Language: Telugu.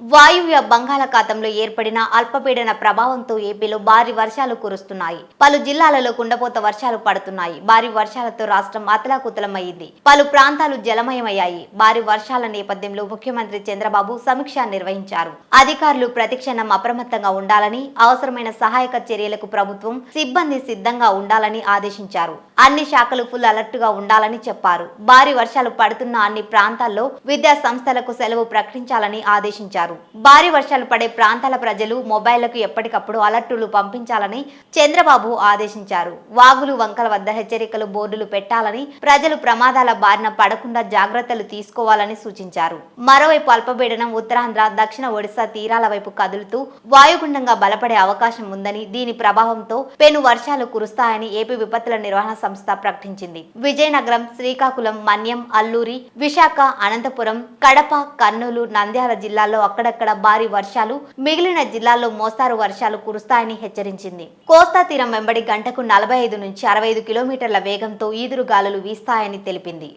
వాయువ్య బంగాళాఖాతంలో ఏర్పడిన అల్పపీడన ప్రభావంతో ఏపీలో భారీ వర్షాలు కురుస్తున్నాయి. పలు జిల్లాలలో కుండపోత వర్షాలు పడుతున్నాయి. భారీ వర్షాలతో రాష్ట్రం అతలాకుతలమయ్యింది పలు ప్రాంతాలు జలమయమయ్యాయి. భారీ వర్షాల నేపథ్యంలో ముఖ్యమంత్రి చంద్రబాబు సమీక్ష నిర్వహించారు. అధికారులు ప్రతిక్షణం అప్రమత్తంగా ఉండాలని అవసరమైన సహాయక చర్యలకు ప్రభుత్వం సిబ్బంది సిద్ధంగా ఉండాలని ఆదేశించారు. అన్ని శాఖలు ఫుల్ అలర్ట్గా ఉండాలని చెప్పారు. భారీ వర్షాలు పడుతున్న అన్ని ప్రాంతాల్లో విద్యా సంస్థలకు సెలవు ప్రకటించాలని ఆదేశించారు. భారీ వర్షాలు పడే ప్రాంతాల ప్రజలు మొబైళ్ళకు ఎప్పటికప్పుడు అలర్టులు పంపించాలని చంద్రబాబు ఆదేశించారు. వాగులు వంకల వద్ద హెచ్చరికలు బోర్డులు పెట్టాలని ప్రజలు ప్రమాదాల బారిన పడకుండా జాగ్రత్తలు తీసుకోవాలని సూచించారు. మరోవైపు అల్పపీడనం ఉత్తరాంధ్ర దక్షిణ ఒడిశా తీరాల వైపు కదులుతూ వాయుగుండంగా బలపడే అవకాశం ఉందని దీని ప్రభావంతో పెను వర్షాలు కురుస్తాయని ఏపీ విపత్తుల నిర్వహణ సంస్థ ప్రకటించింది. విజయనగరం శ్రీకాకుళం మన్యం అల్లూరి విశాఖ అనంతపురం కడప కర్నూలు నంద్యాల జిల్లాల్లో అక్కడక్కడ భారీ వర్షాలు మిగిలిన జిల్లాల్లో మోస్తారు వర్షాలు కురుస్తాయని హెచ్చరించింది. కోస్తా తీరం వెంబడి గంటకు నలభై ఐదు నుంచి అరవై ఐదు కిలోమీటర్ల వేగంతో ఈదురు గాలులు వీస్తాయని తెలిపింది.